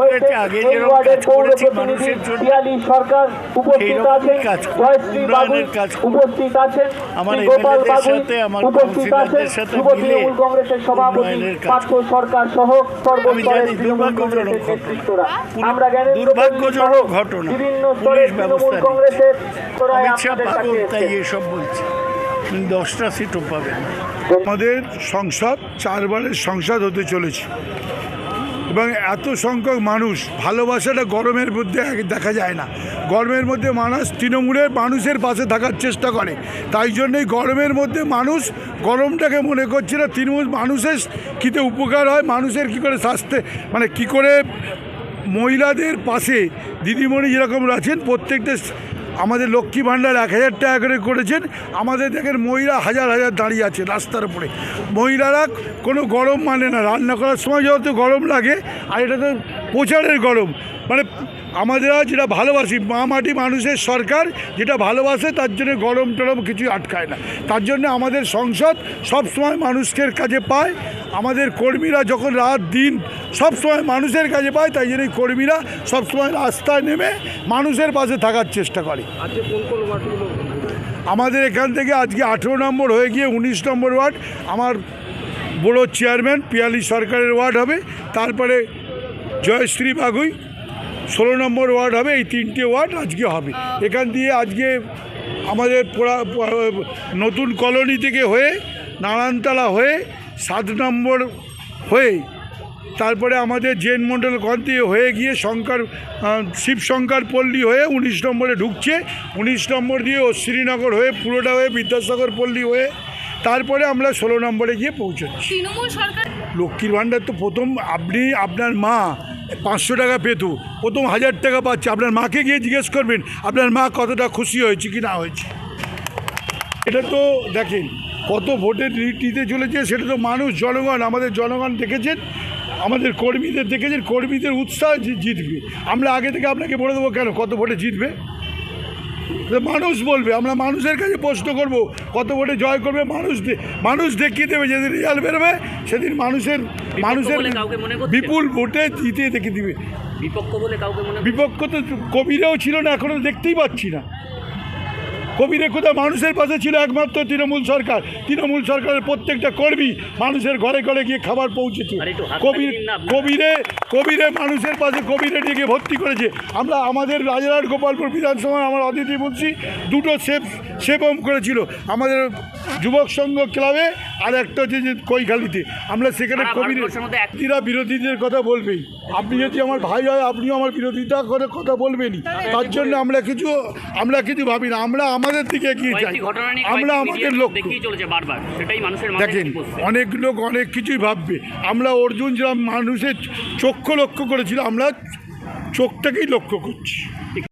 হয়েছে আগে এই ওয়ার্ডের পৌর প্রতিনিধি মানুষের জন্য, পিয়ালি সরকার উপস্থিত সেইরকমই আছেন জয়শ্রী বাবু উন্নয়নের কাজ করব। উপস্থিত আছেন গোপাল বাবু উপস্থিত আছেন যুব তৃণমূল কংগ্রেসের সভাপতি পার্থ সরকার সহ সর্বস্তরের তৃণমূল দুর্ভাগ্যজনক কংগ্রেসের ঘটনা। নেতৃত্বরা। আমরা দুর্ভাগ্যজনক। বিভিন্ন স্তরের তৃণমূল কংগ্রেসের তাই এসব বলছে। দশটা সিটও পাবেন আমাদের সংসদ চারবারের সংসদ হতে চলেছে। এবং এত সংখ্যক মানুষ, ভালোবাসাটা গরমের মধ্যে দেখা যায় না। গরমের মধ্যে মানুষ তৃণমূলের মানুষের পাশে থাকার চেষ্টা করে। তাই জন্যই গরমের মধ্যে মানুষ গরমটাকে মনে করছে না, তৃণমূল মানুষের কীতে উপকার হয়, মানুষের কী করে স্বাস্থ্যে মানে কী করে মহিলাদের পাশে, দিদিমণি যেরকম আছেন, প্রত্যেকটা আমাদের লক্ষ্মী ভাণ্ডার এক হাজার টাকা করে করেছেন। আমাদের দেখেন মহিলা হাজার হাজার দাঁড়িয়ে আছে রাস্তার উপরে। মহিলারা কোনো গরম মানে না, রান্না করার সময় যত গরম লাগে, আর এটা তো প্রচারের গরম। মানে আমাদের যেটা ভালোবাসি, মা মাটি মানুষের সরকার যেটা ভালোবাসে, তার জন্য গরম টরম কিছুই আটকায় না। তার জন্য আমাদের সংসদ সব সময় মানুষের কাছে পায়। আমাদের কর্মীরা যখন রাত দিন সব সময় মানুষের কাছে পায় তাই জন্য কর্মীরা সব সময় রাস্তায় নেমে মানুষের পাশে থাকার চেষ্টা করে। আমাদের এখান থেকে আজকে আঠেরো নম্বর হয়ে গিয়ে উনিশ নম্বর ওয়ার্ড আমার বড় চেয়ারম্যান পিয়ালি সরকারের ওয়ার্ড হবে তারপরে জয়শ্রী বাগুই ষোলো নম্বর ওয়ার্ড হবে এই তিনটে ওয়ার্ড আজকে হবে। এখান দিয়ে আজকে আমাদের পোড়া নতুন কলোনি থেকে হয়ে নারায়ণতলা হয়ে সাত নম্বর হয়ে তারপরে আমাদের জেন মণ্ডল গণ দিয়ে হয়ে গিয়ে শঙ্কর শিবশঙ্কর পল্লী হয়ে উনিশ নম্বরে ঢুকছে। উনিশ নম্বর দিয়ে ও শ্রীনগর হয়ে পুরোটা হয়ে বিদ্যাসাগর পল্লী হয়ে তারপরে আমরা ষোলো নম্বরে গিয়ে পৌঁছচ্ছি। লক্ষ্মীর ভাণ্ডার তো প্রথম আপনি আপনার মা পাঁচশো টাকা পেত প্রথম হাজার টাকা পাচ্ছে। আপনার মাকে গিয়ে জিজ্ঞেস করবেন আপনার মা কতটা খুশি হয়েছে কি না হয়েছে? এটা তো দেখেন কত ভোটের লিড নিতে চলেছে সেটা তো মানুষ জনগণ আমাদের জনগণ দেখেছেন আমাদের কর্মীদের দেখেছেন কর্মীদের উৎসাহ জিতবে। আমরা আগে থেকে আপনাকে বলে দেবো কেন কত ভোটে জিতবে? মানুষ বলবে আমরা মানুষের কাছে প্রশ্ন করব কত ভোটে জয় করবে মানুষ মানুষ দেখিয়ে দেবে যেদিন রেজাল্ট বেরোবে সেদিন মানুষের মানুষের মনে? বিপুল ভোটে জিতে দেখিয়ে দিবে। বিপক্ষ বলে কাউকে মনে বিপক্ষ তো কবিরাও ছিল না এখনও দেখতেই পাচ্ছি না। কবিরে কোথাও মানুষের পাশে ছিল একমাত্র তৃণমূল সরকার। তৃণমূল সরকারের প্রত্যেকটা কর্মী মানুষের ঘরে ঘরে গিয়ে খাবার পৌঁছেছে। কবির। কবিরে কবিরে মানুষের পাশে কবিরে ডেকে ভর্তি করেছে। আমরা আমাদের রাজারহাট গোপালপুর বিধানসভায় আমার অতিথি বলছি দুটো সেফ সেবম করেছিল। আমাদের যুবক সংঘ ক্লাবে আর একটা হচ্ছে যে কৈখালিতে আমরা সেখানে কবির বিরোধীদের কথা বলবেই। আপনি যদি আমার ভাই হয় আপনিও আমার বিরোধিতা করে কথা বলবেনই। তার জন্য আমরা কিছু আমরা কিছু ভাবি না। আমরা আমাদের দিকে এগিয়ে যাই। আমরা আমাদের মাথায় দেখেন অনেক লোক অনেক কিছুই ভাববে। আমরা অর্জুন যেরকম মানুষের চক্ষু লক্ষ্য করেছিল আমরা চোখটাকেই লক্ষ্য করছি।